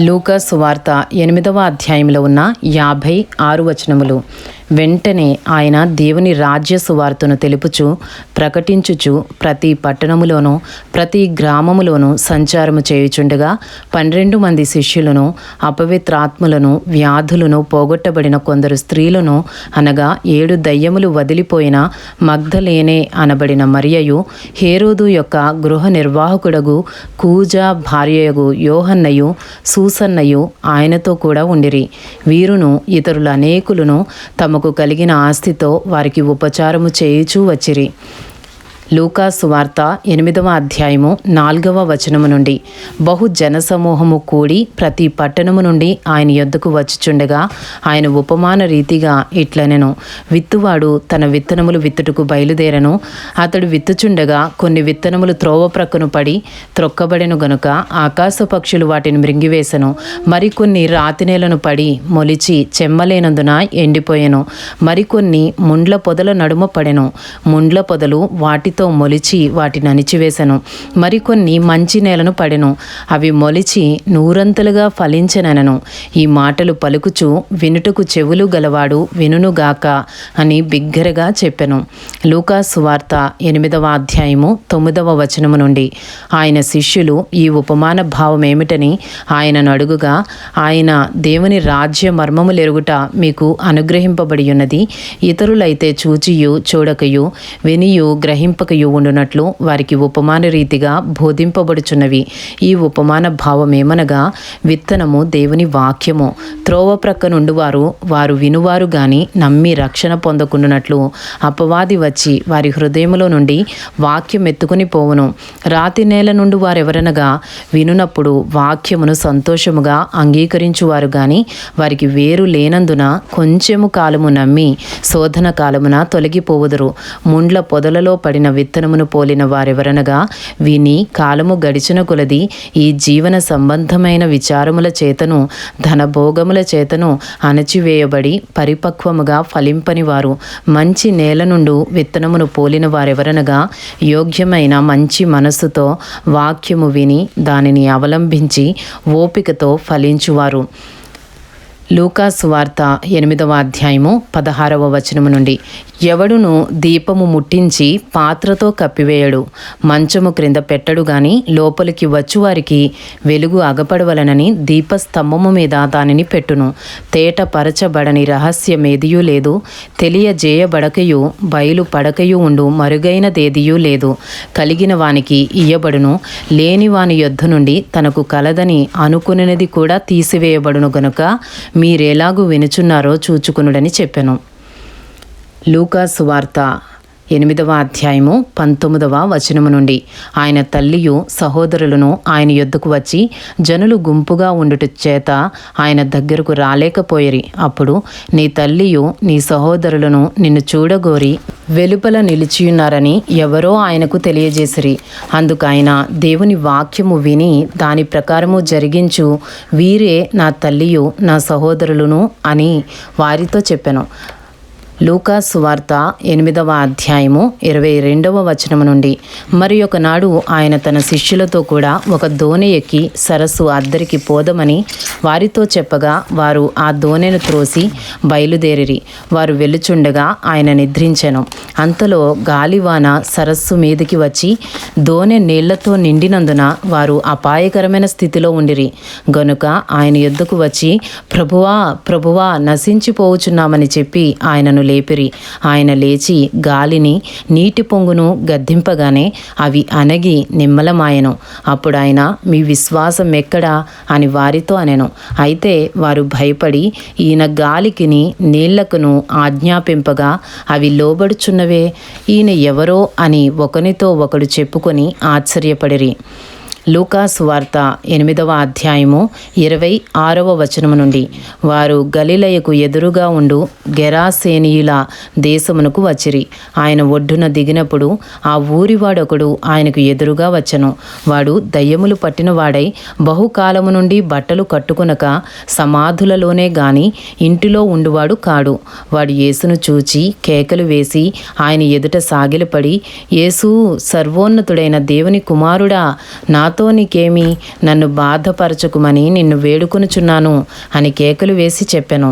లూకస్ వార్త ఎనిమిదవ అధ్యాయంలో ఉన్న యాభై ఆరు వచనములు. వెంటనే ఆయన దేవుని రాజ్య సువార్తను తెలుపుచు ప్రకటించుచు ప్రతి పట్టణములోనూ ప్రతి గ్రామములోనూ సంచారము చేయుచుండగా పన్నెండు మంది శిష్యులను అపవిత్రాత్ములను వ్యాధులను పోగొట్టబడిన కొందరు స్త్రీలను అనగా ఏడు దయ్యములు వదిలిపోయిన మగ్ధలేనే అనబడిన మరియయు హేరోదు యొక్క గృహ నిర్వాహకుడగు కూజ భార్యయగు యోహన్నయు సూసన్నయు ఆయనతో కూడా ఉండిరి. వీరును ఇతరుల అనేకులను తమకు కలిగిన ఆస్తితో వారికి ఉపచారము చేయుచూ వచ్చిరి. లూకాసు వార్త ఎనిమిదవ అధ్యాయము నాలుగవ వచనము నుండి. బహు జనసమూహము కూడి ప్రతి పట్టణము నుండి ఆయన యొద్దకు వచ్చుచుండగా ఆయన ఉపమాన రీతిగా ఇట్లనెను. విత్తువాడు తన విత్తనములు విత్తుటకు బయలుదేరను. అతడు విత్తుచుండగా కొన్ని విత్తనములు త్రోవ ప్రక్కను పడి త్రొక్కబడెను గనుక ఆకాశ పక్షులు వాటిని మృంగివేశను మరికొన్ని రాతి నేలను పడి మొలిచి చెమ్మలేనందున ఎండిపోయెను. మరికొన్ని ముండ్ల పొదల నడుమ పడెను. ముండ్ల పొదలు వాటి వాటితో మొలిచి వాటిని అణిచివేశను మరికొన్ని మంచి నేలను పడెను. అవి మొలిచి నూరంతలుగా ఫలించనెనను. ఈ మాటలు పలుకుచు వినుటకు చెవులు గలవాడు వినునుగాక అని బిగ్గరగా చెప్పెను. లూకాసు వార్త ఎనిమిదవ అధ్యాయము తొమ్మిదవ వచనము నుండి. ఆయన శిష్యులు ఈ ఉపమాన భావం ఏమిటని ఆయనను అడుగుగా ఆయన దేవుని రాజ్య మర్మములెరుగుట మీకు అనుగ్రహింపబడి ఉన్నది ఇతరులైతే చూచియు చూడకయు వినియు గ్రహింపకయు ఉండునట్లు వారికి ఉపమాన రీతిగా బోధింపబడుచున్నవి. ఈ ఉపమాన భావం ఏమనగా విత్తనము దేవుని వాక్యము. త్రోవ ప్రక్క నుండి వారు వారు వినువారు గాని నమ్మి రక్షణ పొందకుండునట్లు అపవాది వచ్చి వారి హృదయములో నుండి వాక్యం ఎత్తుకుని పోవును. రాతి నేల నుండి వారెవరనగా వినునప్పుడు వాక్యమును సంతోషముగా అంగీకరించువారు గాని వారికి వేరు లేనందున కొంచెము కాలము నమ్మి శోధన కాలమున తొలగిపోవుదురు. ముండ్ల పొదలలో పడిన విత్తనమును పోలిన వారెవరనగా విని కాలము గడిచిన కొలది ఈ జీవన సంబంధమైన విచారముల చేతను ధనభోగముల చేతను అణచివేయబడి పరిపక్వముగా ఫలింపని వారు మంచి నేల నుండి విత్తనమును పోలిన వారెవరనగా యోగ్యమైన మంచి మనస్సుతో వాక్యము విని దానిని అవలంబించి ఓపికతో ఫలించువారు. లూకాసు వార్త ఎనిమిదవ అధ్యాయము పదహారవ వచనము నుండి. ఎవడును దీపము ముట్టించి పాత్రతో కప్పివేయడు. మంచము క్రింద పెట్టడు గాని లోపలికి వచ్చువారికి వెలుగు అగపడవలనని దీపస్తంభము మీద దానిని పెట్టును. తేట పరచబడని రహస్యమేదియూ లేదు. తెలియజేయబడకయు బయలు పడకయు ఉండు మరుగైనదేదియూ లేదు. కలిగిన వానికి ఇయ్యబడును. లేని వాని యొద్ధ నుండి తనకు కలదని అనుకునేది కూడా తీసివేయబడును గనుక మీరేలాగూ వినుచున్నారో చూచుకునుడని చెప్పెను. లూకాసు వార్త ఎనిమిదవ అధ్యాయము పంతొమ్మిదవ వచనము నుండి. ఆయన తల్లియు సహోదరులను ఆయన యొద్దకు వచ్చి జనులు గుంపుగా ఉండుట చేత ఆయన దగ్గరకు రాలేకపోయిరి. అప్పుడు నీ తల్లియు నీ సహోదరులను నిన్ను చూడగోరి వెలుపల నిలిచియున్నారని ఎవరో ఆయనకు తెలియజేసిరి. అందుకైన దేవుని వాక్యము విని దాని ప్రకారము జరిగించు. వీరే నా తల్లియు నా సహోదరులను అని వారితో చెప్పాను. లూకాస్ వార్త ఎనిమిదవ అధ్యాయము ఇరవై రెండవ వచనము నుండి. మరి ఒకనాడు ఆయన తన శిష్యులతో కూడా ఒక దోణి ఎక్కి సరస్సు అద్దరికి పోదమని వారితో చెప్పగా వారు ఆ దోణెను త్రోసి బయలుదేరిరి. వారు వెలుచుండగా ఆయన నిద్రించెను. అంతలో గాలివాన సరస్సు మీదకి వచ్చి దోణె నీళ్ళతో నిండినందున వారు అపాయకరమైన స్థితిలో ఉండిరి. గనుక ఆయన ఎద్దుకు వచ్చి ప్రభువా ప్రభువా నశించిపోవుచున్నామని చెప్పి ఆయనను లేపిరి. ఆయన లేచి గాలిని నీటి పొంగును గద్దింపగానే అవి అనగి నిమ్మలమాయెను. అప్పుడు ఆయన మీ విశ్వాసం ఎక్కడా అని వారితో అనెను. అయితే వారు భయపడి ఈయన గాలికిని నీళ్ళకును ఆజ్ఞాపింపగా అవి లోబడుచున్నవే? ఈయన ఎవరో? అని ఒకనితో ఒకడు చెప్పుకొని ఆశ్చర్యపడిరి. లూకాస్ వార్త ఎనిమిదవ అధ్యాయము ఇరవై ఆరవ వచనము నుండి. వారు గలిలయకు ఎదురుగా ఉండు గెరాసేనీయుల దేశమునకు వచ్చిరి. ఆయన ఒడ్డున దిగినప్పుడు ఆ ఊరివాడొకడు ఆయనకు ఎదురుగా వచ్చను. వాడు దయ్యములు పట్టినవాడై బహుకాలము నుండి బట్టలు కట్టుకునక సమాధులలోనే గాని ఇంటిలో ఉండువాడు కాడు. వాడు యేసును చూచి కేకలు వేసి ఆయన ఎదుట సాగిలపడి యేసు సర్వోన్నతుడైన దేవుని కుమారుడా నాతో నాతో నీకేమి నన్ను బాధపరచుకుమని నిన్ను వేడుకొనుచున్నాను అని కేకలు వేసి చెప్పెను.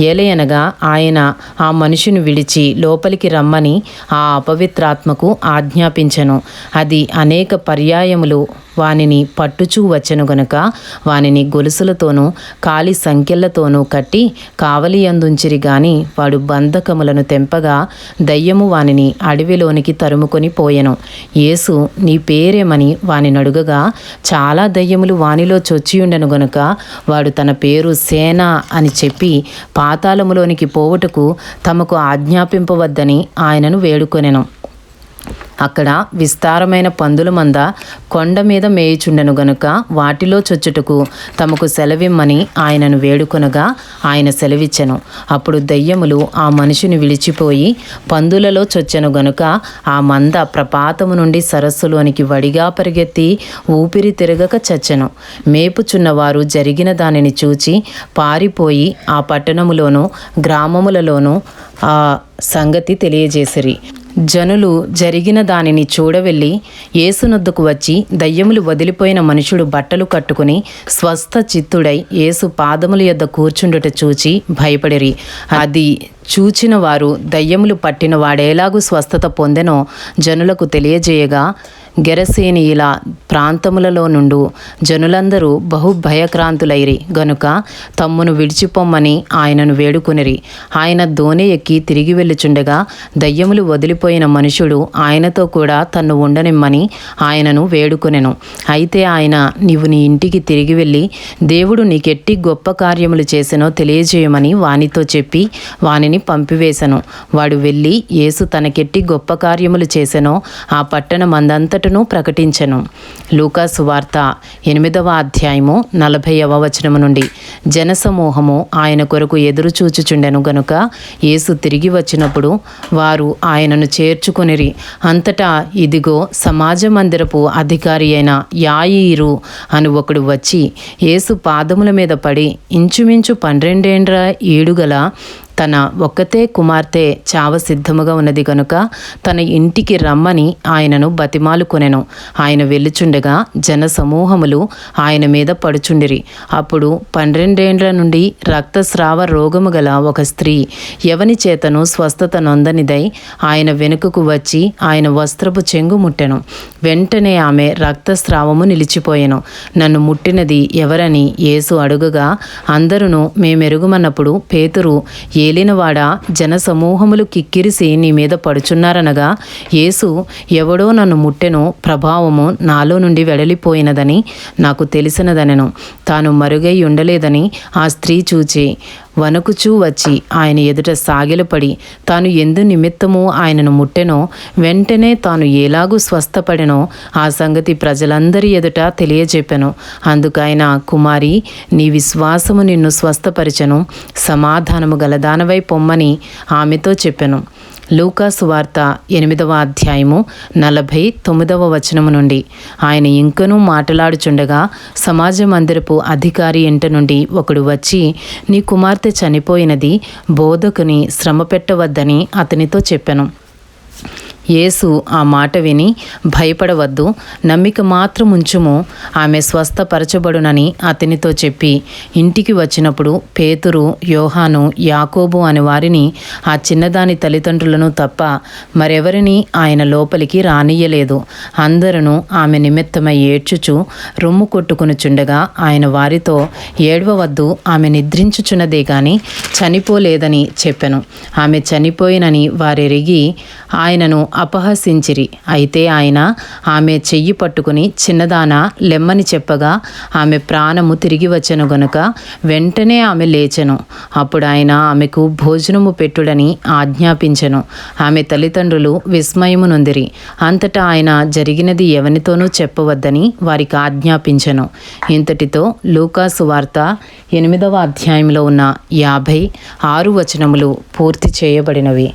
ఏలయనగా ఆయన ఆ మనిషిని విడిచి లోపలికి రమ్మని ఆ అపవిత్రాత్మకు ఆజ్ఞాపించెను. అది అనేక పర్యాయములు వానిని పట్టుచూ వచ్చెను గనుక వానిని గొలుసులతోనూ కాలి సంఖ్యలతోనూ కట్టి కావలియందుంచిరి గాని వాడు బంధకములను తెంపగా దయ్యము వానిని అడవిలోనికి తరుముకొని పోయెను. యేసు నీ పేరేమని వాని నడుగగా చాలా దయ్యములు వానిలో చొచ్చియుండెను గనుక వాడు తన పేరు సేన అని చెప్పి పాతాళములోనికి పోవుటకు తమకు ఆజ్ఞాపింపవద్దని ఆయనను వేడుకొనెను. అక్కడ విస్తారమైన పందుల మంద కొండ మీద మేయుచుండెను గనుక వాటిలో చొచ్చుటకు తమకు సెలవిమ్మని ఆయనను వేడుకొనగా ఆయన సెలవిచ్చెను. అప్పుడు దయ్యములు ఆ మనిషిని విడిచిపోయి పందులలో చొచ్చెను గనుక ఆ మంద ప్రపాతము నుండి సరస్సులోనికి వడిగా పరిగెత్తి ఊపిరి తిరగక చచ్చెను. మేపుచున్నవారు జరిగిన దానిని చూచి పారిపోయి ఆ పట్టణములోనూ గ్రామములలోనూ ఆ సంగతి తెలియజేసిరి. జనులు జరిగిన దానిని చూడవెళ్ళి ఏసునొద్దుకు వచ్చి దయ్యములు వదిలిపోయిన మనుషుడు బట్టలు కట్టుకుని స్వస్థ చిత్తుడై ఏసు పాదముల యొద్ద కూర్చుండుట చూచి భయపడిరి. అది చూచిన వారు దయ్యములు పట్టిన వాడేలాగు స్వస్థత పొందెనో జనులకు తెలియజేయగా గెరసేనీయుల ప్రాంతములలో నుండు జనులందరూ బహు భయక్రాంతులైరి. గనుక తమ్మును విడిచిపోమ్మని ఆయనను వేడుకొనిరి. ఆయన దోణి ఎక్కి తిరిగి వెళ్ళుచుండగా దయ్యములు వదిలిపోయిన మనుషుడు ఆయనతో కూడా తన్ను ఉండనిమ్మని ఆయనను వేడుకొనెను. అయితే ఆయన నీవు నీ ఇంటికి తిరిగి వెళ్ళి దేవుడు నీకెట్టి గొప్ప కార్యములు చేసెనో తెలియజేయమని వానితో చెప్పి వానిని పంపివేశను వాడు వెళ్ళి యేసు తనకెట్టి గొప్ప కార్యములు చేసెనో ఆ పట్టణమందంతటను ప్రకటించెను. లూకాసు వార్త ఎనిమిదవ అధ్యాయము నలభైవ వచనము నుండి. జనసమూహము ఆయన కొరకు ఎదురుచూచుచుండెను గనుక యేసు తిరిగి వచ్చినప్పుడు వారు ఆయనను చేర్చుకొనిరి అంతటా ఇదిగో సమాజ మందిరపు అధికారి అయిన యాయిరు అని ఒకడు వచ్చి యేసు పాదముల మీద పడి ఇంచుమించు పన్నెండేండ్ర ఏడుగల తన ఒక్కతే కుమార్తె చావ సిద్ధముగా ఉన్నది కనుక తన ఇంటికి రమ్మని ఆయనను బతిమాలుకొనెను. ఆయన వెళ్ళుచుండగా జన సమూహములు ఆయన మీద పడుచుండిరి. అప్పుడు పన్నెండేండ్ల నుండి రక్తస్రావ రోగము గల ఒక స్త్రీ ఎవని చేతను స్వస్థత నొందనిదై ఆయన వెనుకకు వచ్చి ఆయన వస్త్రపు చెంగు ముట్టెను. వెంటనే ఆమె రక్తస్రావము నిలిచిపోయెను. నన్ను ముట్టినది ఎవరని యేసు అడుగగా అందరూ మేమెరుగుమన్నప్పుడు పేతురు ఏలినవాడా? జనసమూహములు కిక్కిరిసి నీ మీద పడుచున్నారనగా యేసు ఎవడో నన్ను ముట్టెను ప్రభావము నాలో నుండి వెడలిపోయినదని నాకు తెలిసినదనెను. తాను మరుగై ఉండలేదని ఆ స్త్రీ చూచి వణకుచూ వచ్చి ఆయన ఎదుట సాగిలపడి తాను ఎందు నిమిత్తము ఆయనను ముట్టెనో వెంటనే తాను ఎలాగూ స్వస్థపడెనో ఆ సంగతి ప్రజలందరి ఎదుట తెలియజెప్పెను. అందుకైన కుమారి నీ విశ్వాసము నిన్ను స్వస్థపరిచెను సమాధానము గలదానవై పొమ్మని ఆమెతో చెప్పెను. లూకాసు వార్త ఎనిమిదవ అధ్యాయము నలభై తొమ్మిదవ వచనము నుండి. ఆయన ఇంకనూ మాట్లాడుచుండగా సమాజ మందిరపు అధికారి ఇంట నుండి ఒకడు వచ్చి నీ కుమార్తె చనిపోయినది బోధకుని శ్రమ పెట్టవద్దని అతనితో చెప్పాను. యేసు ఆ మాట విని భయపడవద్దు నమ్మిక మాత్రం ఉంచుము ఆమె స్వస్థపరచబడునని అతనితో చెప్పి ఇంటికి వచ్చినప్పుడు పేతురు యోహాను యాకోబు అనే వారిని ఆ చిన్నదాని తల్లిదండ్రులను తప్ప మరెవరిని ఆయన లోపలికి రానియ్యలేదు. అందరూ ఆమె నిమిత్తమై ఏడ్చుచు రొమ్ము కొట్టుకునుచుండగా ఆయన వారితో ఏడవవద్దు ఆమె నిద్రించుచున్నదే గాని చనిపోలేదని చెప్పెను. ఆమె చనిపోయినని వారెరిగి ఆయనను అపహసించిరి. అయితే ఆయన ఆమె చెయ్యి పట్టుకుని చిన్నదాన లెమ్మని చెప్పగా ఆమె ప్రాణము తిరిగి వచ్చెను గనుక వెంటనే ఆమె లేచెను. అప్పుడు ఆయన ఆమెకు భోజనము పెట్టుడని ఆజ్ఞాపించెను. ఆమె తల్లిదండ్రులు విస్మయము నొందిరి. అంతటా ఆయన జరిగినది ఎవనితోనూ చెప్పవద్దని వారికి ఆజ్ఞాపించెను. ఇంతటితో లూకాసు వార్త ఎనిమిదవ అధ్యాయంలో ఉన్న యాభై ఆరు వచనములు పూర్తి చేయబడినవి.